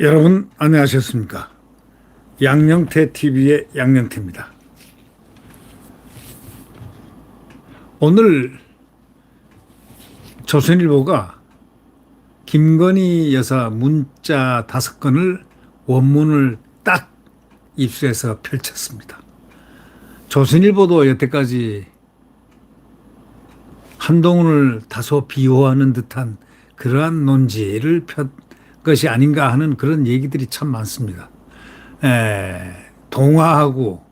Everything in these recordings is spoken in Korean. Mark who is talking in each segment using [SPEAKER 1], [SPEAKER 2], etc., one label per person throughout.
[SPEAKER 1] 여러분 안녕하셨습니까? 양영태 TV의 양영태입니다. 오늘 조선일보가 김건희 여사 문자 다섯 건을 원문을 딱 입수해서 펼쳤습니다. 조선일보도 여태까지 한동훈을 다소 비호하는 듯한 그러한 논지를 편 것이 아닌가 하는 그런 얘기들이 참 많습니다. 에, 동화하고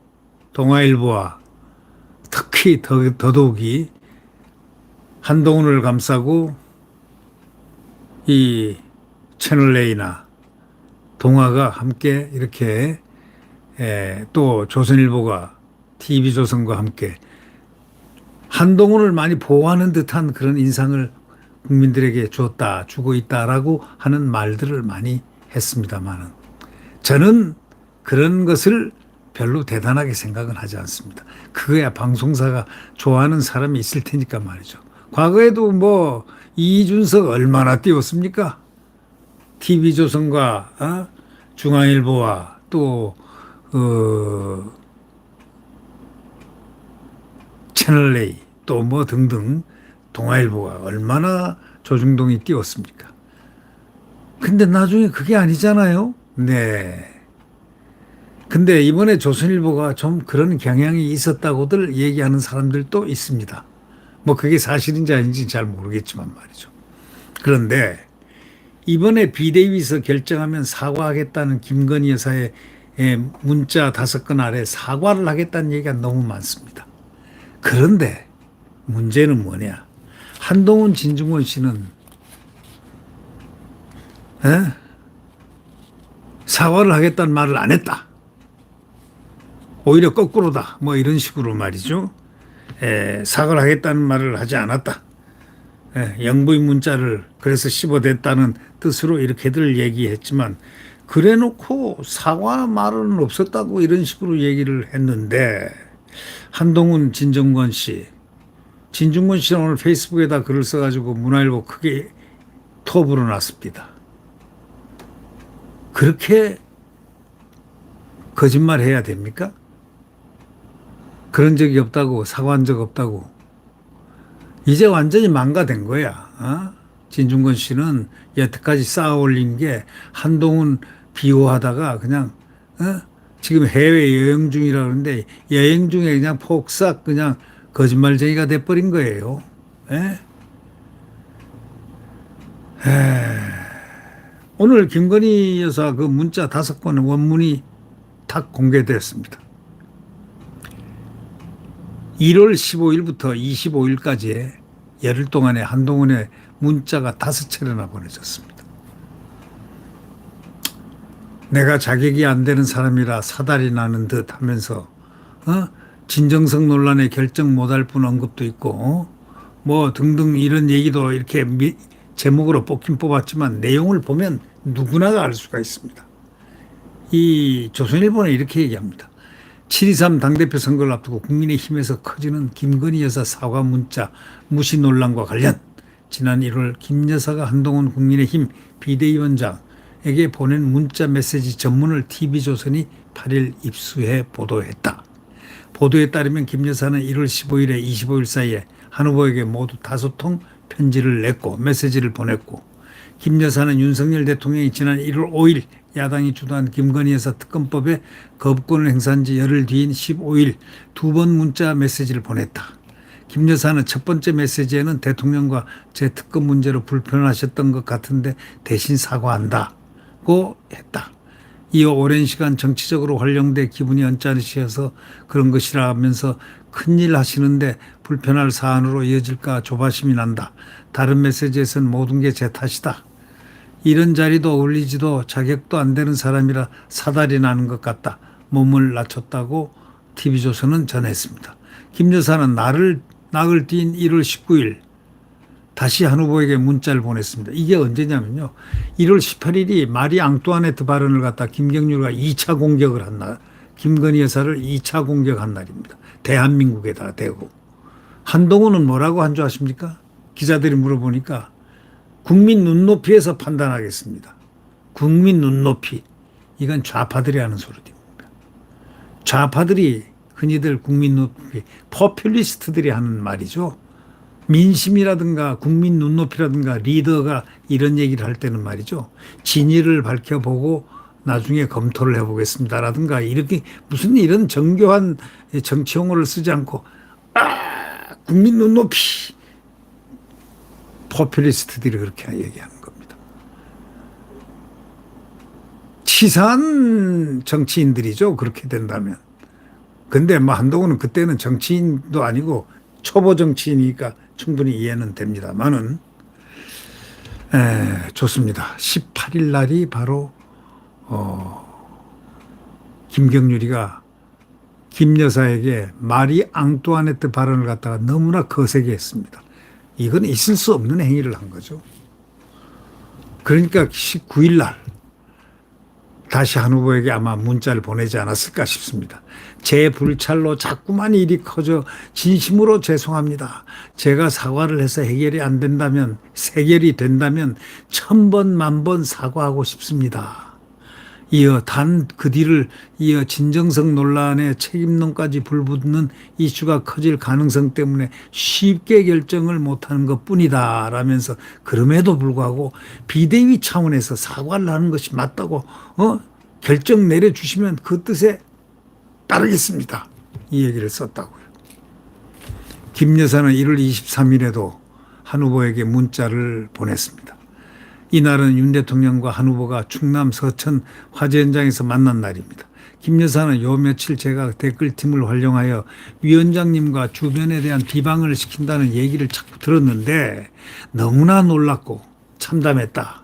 [SPEAKER 1] 동화일보와 특히 더, 더더욱이 한동훈을 감싸고 이 채널A나 동화가 함께 이렇게 에, 또 조선일보가 TV조선과 함께 한동훈을 많이 보호하는 듯한 그런 인상을 국민들에게 주었다, 주고 있다라고 하는 말들을 많이 했습니다만은 저는 그런 것을 별로 대단하게 생각은 하지 않습니다. 그거야 방송사가 좋아하는 사람이 있을 테니까 말이죠. 과거에도 뭐 이준석 얼마나 띄웠습니까? TV조선과 어? 중앙일보와 또 어, 채널A 또 뭐 등등 동아일보가 얼마나 조중동이 띄웠습니까? 근데 나중에 그게 아니잖아요. 네. 근데 이번에 조선일보가 좀 그런 경향이 있었다고들 얘기하는 사람들도 있습니다. 뭐 그게 사실인지 아닌지 잘 모르겠지만 말이죠. 그런데 이번에 비대위에서 결정하면 사과하겠다는 김건희 여사의 문자 다섯 건 아래 사과를 하겠다는 얘기가 너무 많습니다. 그런데 문제는 뭐냐? 한동훈 진중권 씨는 에? 사과를 하겠다는 말을 안 했다. 오히려 거꾸로다. 뭐 이런 식으로 말이죠. 에, 사과를 하겠다는 말을 하지 않았다. 에, 영부인 문자를 그래서 씹어댔다는 뜻으로 이렇게들 얘기했지만 그래 놓고 사과 말은 없었다고 이런 식으로 얘기를 했는데 한동훈 진정권 씨 진중권 씨는 오늘 페이스북에다 글을 써가지고 문화일보 크게 톱으로 놨습니다. 그렇게 거짓말 해야 됩니까? 그런 적이 없다고, 사과한 적 없다고. 이제 완전히 망가된 거야. 어? 진중권 씨는 여태까지 쌓아 올린 게 한동훈 비호하다가 그냥, 어? 지금 해외 여행 중이라 그러는데 여행 중에 그냥 폭삭 그냥 거짓말쟁이가 돼버린 거예요. 에? 에. 오늘 김건희 여사 그 문자 다섯 건 원문이 딱 공개됐습니다. 1월 15일부터 25일까지의 열흘 동안에 한동훈의 문자가 다섯 차례나 보내졌습니다. 내가 자격이 안 되는 사람이라 사달이 나는 듯 하면서 어? 진정성 논란에 결정 못할 뿐 언급도 있고 어? 뭐 등등 이런 얘기도 이렇게 미, 제목으로 뽑긴 뽑았지만 내용을 보면 누구나가 알 수가 있습니다. 이 조선일보는 이렇게 얘기합니다. 7.23 당대표 선거를 앞두고 국민의힘에서 커지는 김건희 여사 사과 문자 무시 논란과 관련 지난 1월 김 여사가 한동훈 국민의힘 비대위원장에게 보낸 문자 메시지 전문을 TV조선이 8일 입수해 보도했다. 보도에 따르면 김 여사는 1월 15일에 25일 사이에 한 후보에게 모두 다섯 통 편지를 냈고 메시지를 보냈고 김 여사는 윤석열 대통령이 지난 1월 5일 야당이 주도한 김건희 여사 특검법에 거부권을 행사한 지 열흘 뒤인 15일 두 번 문자 메시지를 보냈다. 김 여사는 첫 번째 메시지에는 대통령과 제 특검 문제로 불편하셨던 것 같은데 대신 사과한다고 했다. 이어 오랜 시간 정치적으로 활용돼 기분이 언짢으셔서 그런 것이라 하면서 큰일 하시는데 불편할 사안으로 이어질까 조바심이 난다. 다른 메시지에서는 모든 게 제 탓이다. 이런 자리도 어울리지도 자격도 안 되는 사람이라 사달이 나는 것 같다. 몸을 낮췄다고 TV조선은 전했습니다. 김 여사는 나를 낙을 띈 1월 19일 다시 한 후보에게 문자를 보냈습니다. 이게 언제냐면요. 1월 18일이 마리 앙뚜아네트 발언을 갖다 김경률과 2차 공격을 한 날, 김건희 여사를 2차 공격한 날입니다. 대한민국에다 대고. 한동훈은 뭐라고 한 줄 아십니까? 기자들이 물어보니까 국민 눈높이에서 판단하겠습니다. 국민 눈높이 이건 좌파들이 하는 소리입니다. 좌파들이 흔히들 국민 눈높이 포퓰리스트들이 하는 말이죠. 민심이라든가 국민 눈높이라든가 리더가 이런 얘기를 할 때는 말이죠. 진위를 밝혀보고 나중에 검토를 해보겠습니다라든가 이렇게 무슨 이런 정교한 정치 용어를 쓰지 않고 아 국민 눈높이 포퓰리스트들이 그렇게 얘기하는 겁니다. 치사한 정치인들이죠. 그렇게 된다면. 근데 뭐 한동훈은 그때는 정치인도 아니고 초보 정치인이니까 충분히 이해는 됩니다만은 에, 좋습니다. 18일 날이 바로 어, 김경률이가 김 여사에게 마리 앙뚜아네트 발언을 갖다가 너무나 거세게 했습니다. 이건 있을 수 없는 행위를 한 거죠. 그러니까 19일 날 다시 한 후보에게 아마 문자를 보내지 않았을까 싶습니다. 제 불찰로 자꾸만 일이 커져 진심으로 죄송합니다. 제가 사과를 해서 해결이 안 된다면, 해결이 된다면 천번, 만번 사과하고 싶습니다. 이어 단 그 뒤를 이어 진정성 논란에 책임론까지 불붙는 이슈가 커질 가능성 때문에 쉽게 결정을 못하는 것 뿐이다. 라면서 그럼에도 불구하고 비대위 차원에서 사과를 하는 것이 맞다고, 어? 결정 내려주시면 그 뜻에 따르겠습니다. 이 얘기를 썼다고요. 김 여사는 1월 23일에도 한 후보에게 문자를 보냈습니다. 이날은 윤 대통령과 한 후보가 충남 서천 화재 현장에서 만난 날입니다. 김 여사는 요 며칠 제가 댓글팀을 활용하여 위원장님과 주변에 대한 비방을 시킨다는 얘기를 자꾸 들었는데 너무나 놀랐고 참담했다.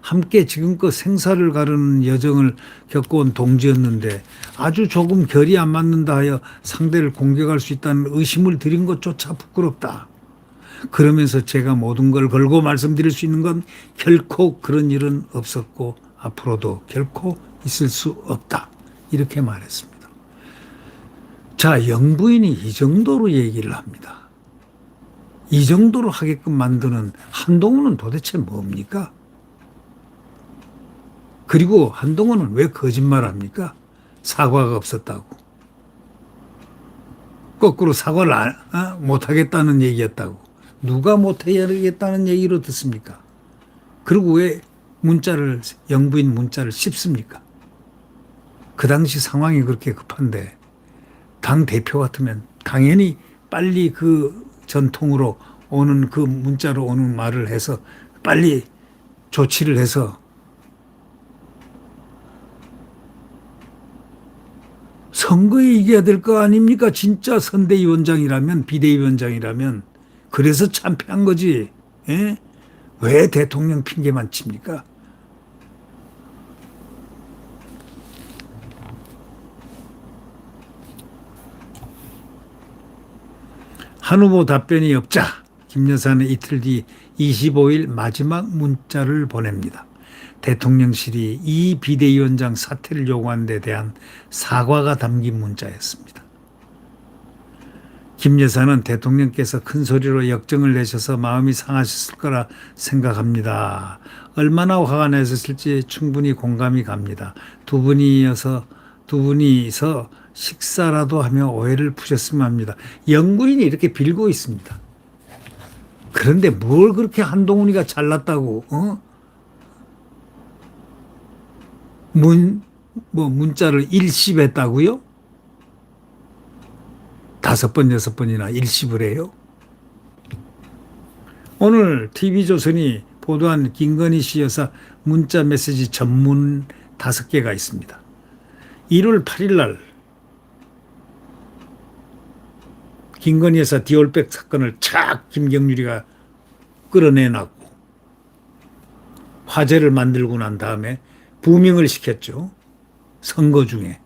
[SPEAKER 1] 함께 지금껏 생사를 가르는 여정을 겪어온 동지였는데 아주 조금 결이 안 맞는다 하여 상대를 공격할 수 있다는 의심을 드린 것조차 부끄럽다. 그러면서 제가 모든 걸 걸고 말씀드릴 수 있는 건 결코 그런 일은 없었고 앞으로도 결코 있을 수 없다. 이렇게 말했습니다. 자, 영부인이 이 정도로 얘기를 합니다. 이 정도로 하게끔 만드는 한동훈은 도대체 뭡니까? 그리고 한동훈은 왜 거짓말 합니까? 사과가 없었다고. 거꾸로 사과를 안, 어? 못하겠다는 얘기였다고. 누가 못하겠다는 얘기로 듣습니까? 그리고 왜 문자를, 영부인 문자를 씹습니까? 그 당시 상황이 그렇게 급한데, 당 대표 같으면 당연히 빨리 그 전통으로 오는 그 문자로 오는 말을 해서 빨리 조치를 해서 선거에 이겨야 될 거 아닙니까? 진짜 선대위원장이라면 비대위원장이라면 그래서 참패한 거지. 예? 왜 대통령 핑계만 칩니까? 한 후보 답변이 없자 김 여사는 이틀 뒤 25일 마지막 문자를 보냅니다. 대통령실이 이 비대위원장 사퇴를 요구한 데 대한 사과가 담긴 문자였습니다. 김 여사는 대통령께서 큰 소리로 역정을 내셔서 마음이 상하셨을 거라 생각합니다. 얼마나 화가 나셨을지 충분히 공감이 갑니다. 두 분이어서 두 분이서 식사라도 하며 오해를 푸셨으면 합니다. 영구인이 이렇게 빌고 있습니다. 그런데 뭘 그렇게 한동훈이가 잘났다고, 어? 문, 뭐, 문자를 일십했다고요? 다섯 번, 여섯 번이나 일십을 해요? 오늘 TV조선이 보도한 김건희 씨 여사 문자 메시지 전문 다섯 개가 있습니다. 1월 8일 날 김건희 여사 디올백 사건을 착 김경률이가 끌어내놨고 화제를 만들고 난 다음에 부명을 시켰죠. 선거 중에.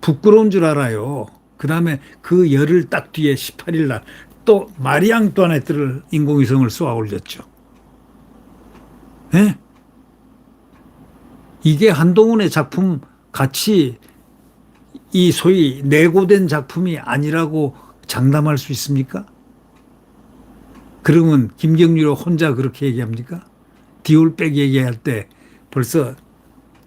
[SPEAKER 1] 부끄러운 줄 알아요. 그 다음에 그 열흘 딱 뒤에 18일 날 또 마리앙 또아네트를 인공위성을 쏘아 올렸죠. 예? 이게 한동훈의 작품 같이 이 소위 내고된 작품이 아니라고 장담할 수 있습니까? 그러면 김경률 혼자 그렇게 얘기합니까? 디올백 얘기할 때 벌써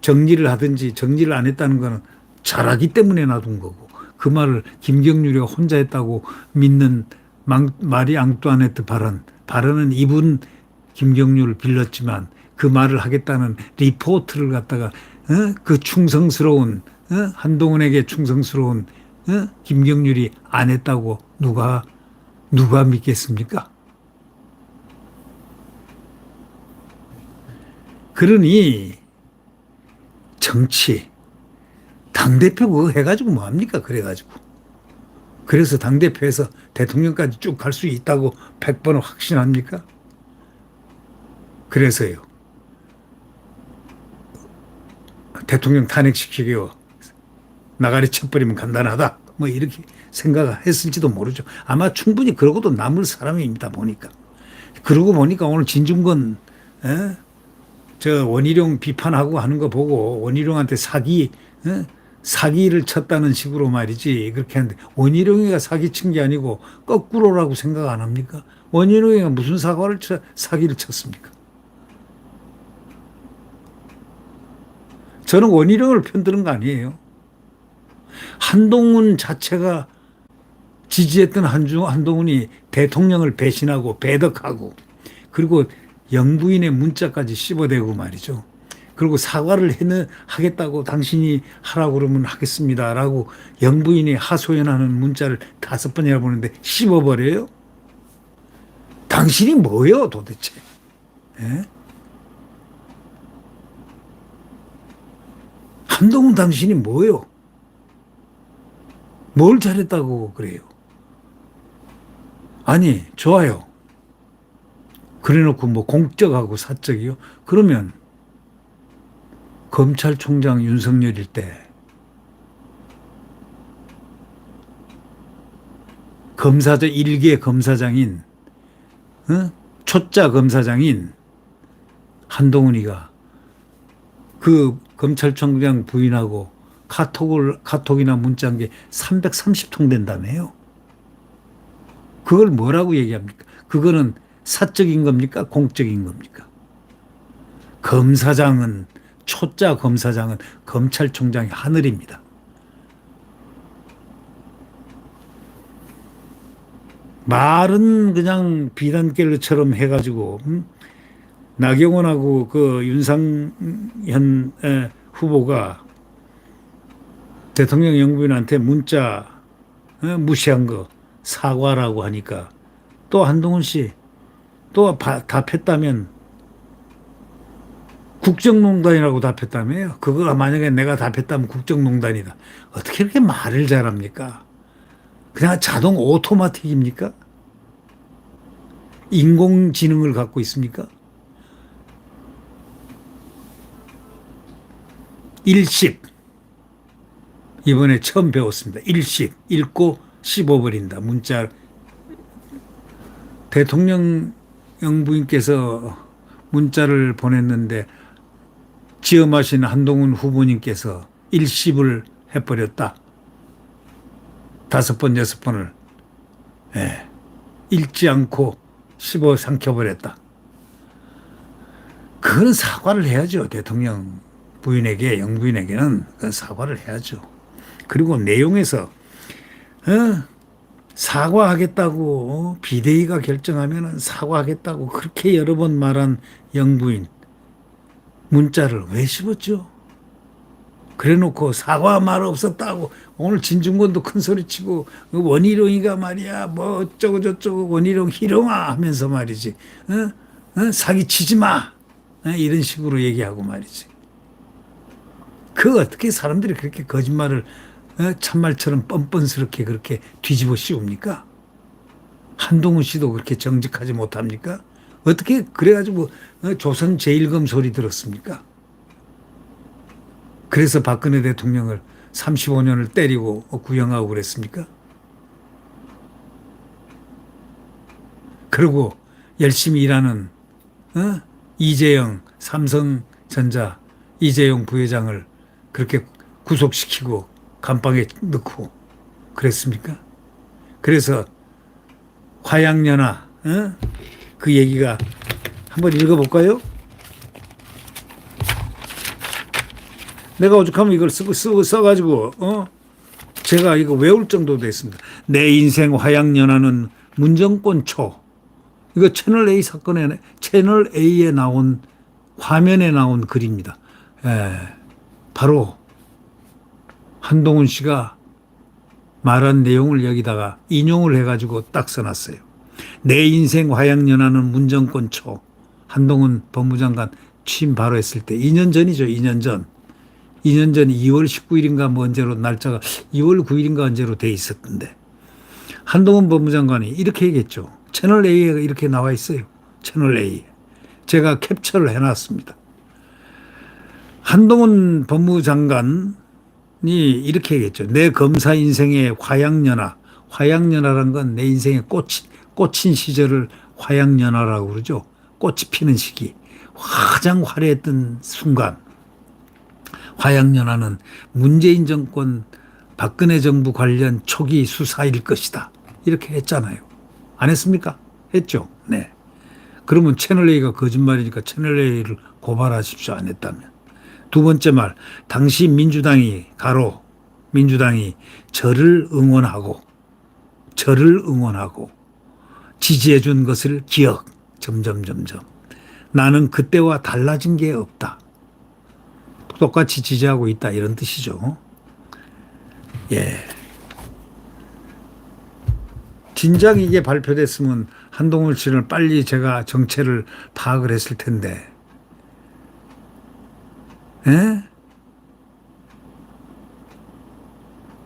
[SPEAKER 1] 정리를 하든지 정리를 안 했다는 거는 잘하기 때문에 놔둔 거고 그 말을 김경률이가 혼자 했다고 믿는 망, 마리 앙뚜아네트 발언 발언은 이분 김경률을 빌렸지만 그 말을 하겠다는 리포트를 갖다가 어? 그 충성스러운 어? 한동훈에게 충성스러운 어? 김경률이 안 했다고 누가 누가 믿겠습니까? 그러니 정치 당대표 그거 해가지고 뭐합니까? 그래가지고 그래서 당대표에서 대통령까지 쭉 갈 수 있다고 100번 확신합니까? 그래서요 대통령 탄핵시키고 나가리 쳐버리면 간단하다 뭐 이렇게 생각했을지도 모르죠 아마 충분히 그러고도 남을 사람입니다 보니까 그러고 보니까 오늘 진중권 에? 저 원희룡 비판하고 하는 거 보고 원희룡한테 사기 어? 사기를 쳤다는 식으로 말이지 그렇게 하는데 원희룡이가 사기 친 게 아니고 거꾸로라고 생각 안 합니까? 원희룡이가 무슨 사과를 쳐, 사기를 쳤습니까? 저는 원희룡을 편드는 거 아니에요. 한동훈 자체가 지지했던 한중 한동훈이 대통령을 배신하고 배덕하고 그리고 영부인의 문자까지 씹어대고 말이죠. 그리고 사과를 해는 하겠다고 당신이 하라고 그러면 하겠습니다라고 영부인이 하소연하는 문자를 다섯 번이나 보는데 씹어버려요. 당신이 뭐예요 도대체? 예? 한동훈 당신이 뭐예요? 뭘 잘했다고 그래요? 아니 좋아요. 그래놓고 뭐 공적하고 사적이요? 그러면 검찰총장 윤석열일 때 검사장 일개 검사장인 어? 초짜 검사장인 한동훈이가 그 검찰총장 부인하고 카톡을 카톡이나 문자한 게 330통 된다며요. 그걸 뭐라고 얘기합니까? 그거는 사적인 겁니까? 공적인 겁니까? 검사장은 초짜 검사장은 검찰총장의 하늘입니다. 말은 그냥 비단결처럼 해가지고 음? 나경원하고 그 윤상현 에, 후보가 대통령 영부인한테 문자 에, 무시한 거 사과라고 하니까 또 한동훈 씨 또 답했다면 국정농단이라고 답했다며요. 그거가 만약에 내가 답했다면 국정농단이다. 어떻게 이렇게 말을 잘합니까? 그냥 자동 오토마틱입니까? 인공지능을 갖고 있습니까? 일십. 이번에 처음 배웠습니다. 일십. 읽고 씹어버린다. 문자. 대통령 영부인께서 문자를 보냈는데 지엄하신 한동훈 후보님께서 일십을 해버렸다. 다섯 번, 여섯 번을. 예. 읽지 않고 씹어 삼켜버렸다. 그건 사과를 해야죠. 대통령 부인에게, 영부인에게는 그 사과를 해야죠. 그리고 내용에서, 어? 사과하겠다고 어? 비대위가 결정하면 사과하겠다고 그렇게 여러 번 말한 영부인 문자를 왜 씹었죠? 그래 놓고 사과 말 없었다고 오늘 진중권도 큰 소리 치고 원희룡이가 말이야 뭐 어쩌고 저쩌고 원희룡 희룡아 하면서 말이지 어? 어? 사기치지 마 어? 이런 식으로 얘기하고 말이지 그 어떻게 사람들이 그렇게 거짓말을 어? 참말처럼 뻔뻔스럽게 그렇게 뒤집어 씌웁니까? 한동훈 씨도 그렇게 정직하지 못합니까? 어떻게 그래가지고 어, 조선 제1검 소리 들었습니까? 그래서 박근혜 대통령을 35년을 때리고 구형하고 그랬습니까? 그리고 열심히 일하는 어? 이재영 삼성전자 이재용 부회장을 그렇게 구속시키고 감방에 넣고 그랬습니까? 그래서 화양연화 어? 그 얘기가 한번 읽어볼까요? 내가 오죽하면 이걸 쓰고 쓰고 써가지고 어 제가 이거 외울 정도 됐습니다. 내 인생 화양연화는 문정권 초 이거 채널 A 사건에 채널 A에 나온 화면에 나온 글입니다. 예, 바로 한동훈 씨가 말한 내용을 여기다가 인용을 해가지고 딱 써놨어요. 내 인생 화양연화는 문정권 초 한동훈 법무장관 취임 바로 했을 때 2년 전이죠. 2년 전. 2년 전 2월 19일인가 뭐 언제로 날짜가 2월 9일인가 언제로 돼 있었던데 한동훈 법무장관이 이렇게 얘기했죠. 채널 A에 이렇게 나와 있어요. 채널 A. 제가 캡처를 해놨습니다. 한동훈 법무장관이 이렇게 얘기했죠. 내 검사 인생의 화양연화. 화양연화란 건 내 인생의 꽃, 꽂힌 시절을 화양연화라고 그러죠. 꽃이 피는 시기. 가장 화려했던 순간. 화양연화는 문재인 정권 박근혜 정부 관련 초기 수사일 것이다. 이렇게 했잖아요. 안 했습니까? 했죠. 네. 그러면 채널A가 거짓말이니까 채널A를 고발하십시오. 안 했다면. 두 번째 말, 당시 민주당이, 가로, 민주당이 저를 응원하고, 저를 응원하고, 지지해 준 것을 기억, 점점, 점점. 나는 그때와 달라진 게 없다. 똑같이 지지하고 있다. 이런 뜻이죠. 예. 진작 이게 발표됐으면 한동훈 씨를 빨리 제가 정체를 파악을 했을 텐데. 예?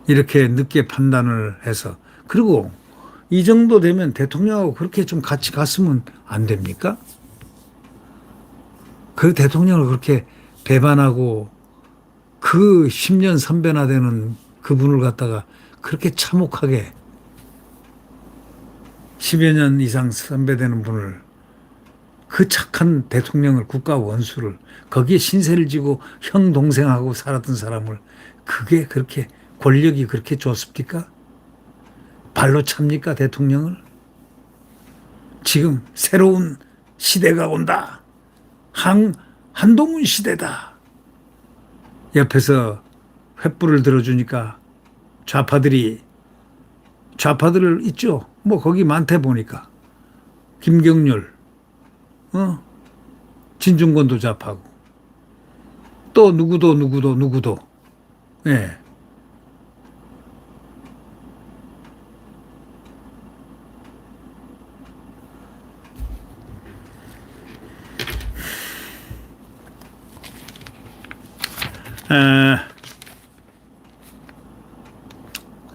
[SPEAKER 1] 이렇게 늦게 판단을 해서. 그리고 이 정도 되면 대통령하고 그렇게 좀 같이 갔으면 안 됩니까? 그 대통령을 그렇게 배반하고 그 10년 선배나 되는 그분을 갖다가 그렇게 참혹하게 10여 년 이상 선배되는 분을 그 착한 대통령을 국가 원수를 거기에 신세를 지고 형 동생하고 살았던 사람을 그게 그렇게 권력이 그렇게 좋습니까? 발로 찹니까 대통령을? 지금 새로운 시대가 온다. 한 한동훈 시대다. 옆에서 횃불을 들어주니까 좌파들이 좌파들 있죠. 뭐 거기 많대 보니까 김경률, 어 진중권도 좌파고 또 누구도 누구도 누구도 예. 에,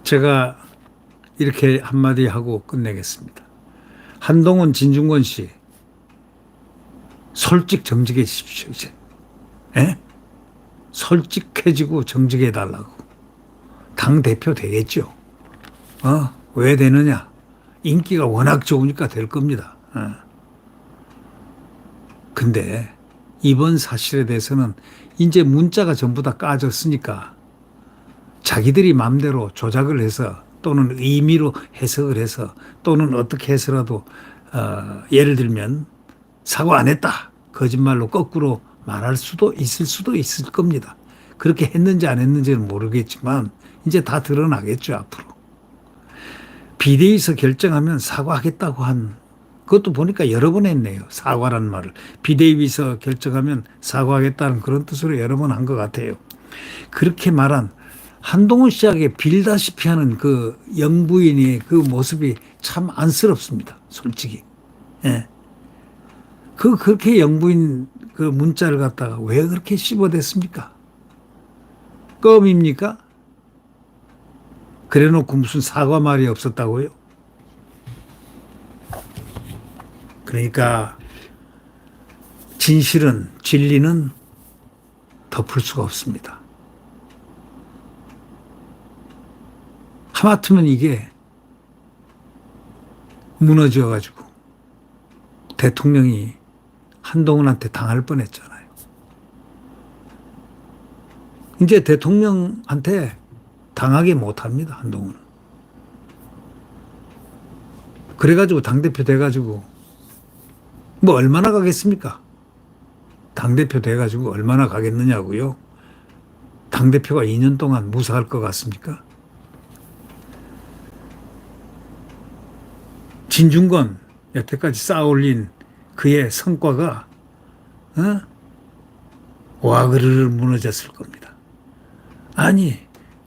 [SPEAKER 1] 제가 이렇게 한마디 하고 끝내겠습니다. 한동훈 진중권 씨, 솔직 정직해지십시오, 이제. 예? 솔직해지고 정직해 달라고. 당 대표 되겠죠. 어? 왜 되느냐? 인기가 워낙 좋으니까 될 겁니다. 어. 근데 이번 사실에 대해서는 이제 문자가 전부 다 까졌으니까 자기들이 마음대로 조작을 해서 또는 의미로 해석을 해서 또는 어떻게 해서라도 어, 예를 들면 사과 안 했다 거짓말로 거꾸로 말할 수도 있을 수도 있을 겁니다. 그렇게 했는지 안 했는지는 모르겠지만 이제 다 드러나겠죠 앞으로. 비대위에서 결정하면 사과하겠다고 한 그것도 보니까 여러 번 했네요. 사과란 말을. 비대위에서 결정하면 사과하겠다는 그런 뜻으로 여러 번 한 것 같아요. 그렇게 말한 한동훈 씨에게 빌다시피 하는 그 영부인의 그 모습이 참 안쓰럽습니다. 솔직히. 예. 그, 그렇게 영부인 그 문자를 갖다가 왜 그렇게 씹어댔습니까? 껌입니까? 그래 놓고 무슨 사과 말이 없었다고요? 그러니까 진실은 진리는 덮을 수가 없습니다. 하마터면 이게 무너져 가지고 대통령이 한동훈한테 당할 뻔했잖아요. 이제 대통령한테 당하게 못합니다, 한동훈은. 그래가지고 당대표 돼가지고 뭐 얼마나 가겠습니까? 당대표 돼가지고 얼마나 가겠느냐고요? 당대표가 2년 동안 무사할 것 같습니까? 진중권 여태까지 쌓아올린 그의 성과가 어? 와그르르 무너졌을 겁니다. 아니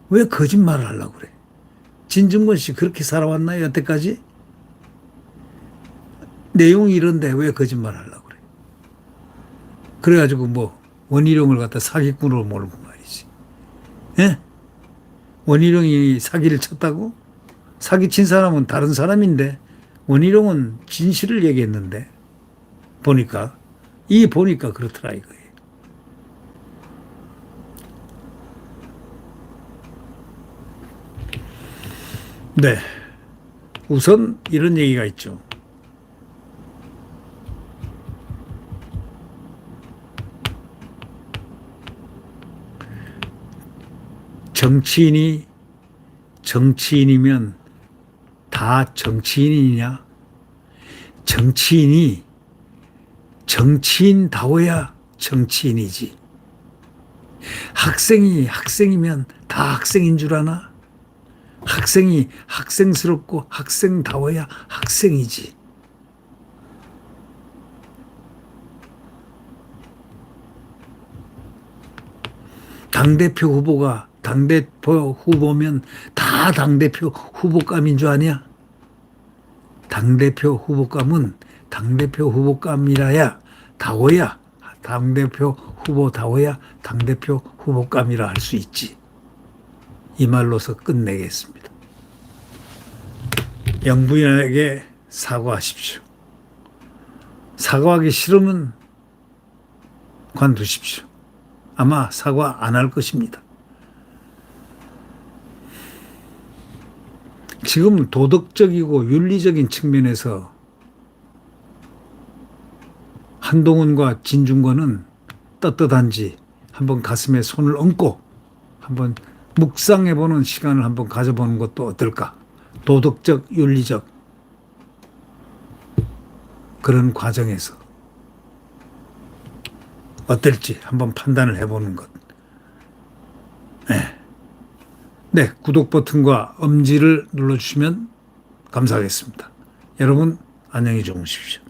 [SPEAKER 1] 왜 거짓말을 하려고 그래? 진중권 씨 그렇게 살아왔나요 여태까지? 내용이 이런데 왜 거짓말 하려고 그래? 그래가지고 뭐 원희룡을 갖다 사기꾼으로 몰고 말이지. 예? 원희룡이 사기를 쳤다고? 사기 친 사람은 다른 사람인데 원희룡은 진실을 얘기했는데 보니까 이 보니까 그렇더라 이거예요. 네. 우선 이런 얘기가 있죠. 정치인이 정치인이면 다 정치인이냐? 정치인이 정치인다워야 정치인이지. 학생이 학생이면 다 학생인 줄 아나? 학생이 학생스럽고 학생다워야 학생이지. 당대표 후보가 당대표 후보면 다 당대표 후보감인 줄 아냐? 당대표 후보감은 당대표 후보감이라야 다워야 당대표 후보다워야 당대표 후보감이라 할 수 있지. 이 말로서 끝내겠습니다. 영부인에게 사과하십시오. 사과하기 싫으면 관두십시오. 아마 사과 안 할 것입니다. 지금 도덕적이고 윤리적인 측면에서 한동훈과 진중권은 떳떳한지 한번 가슴에 손을 얹고 한번 묵상해보는 시간을 한번 가져보는 것도 어떨까? 도덕적, 윤리적 그런 과정에서 어떨지 한번 판단을 해보는 것. 네. 네, 구독 버튼과 엄지를 눌러주시면 감사하겠습니다. 여러분, 안녕히 주무십시오.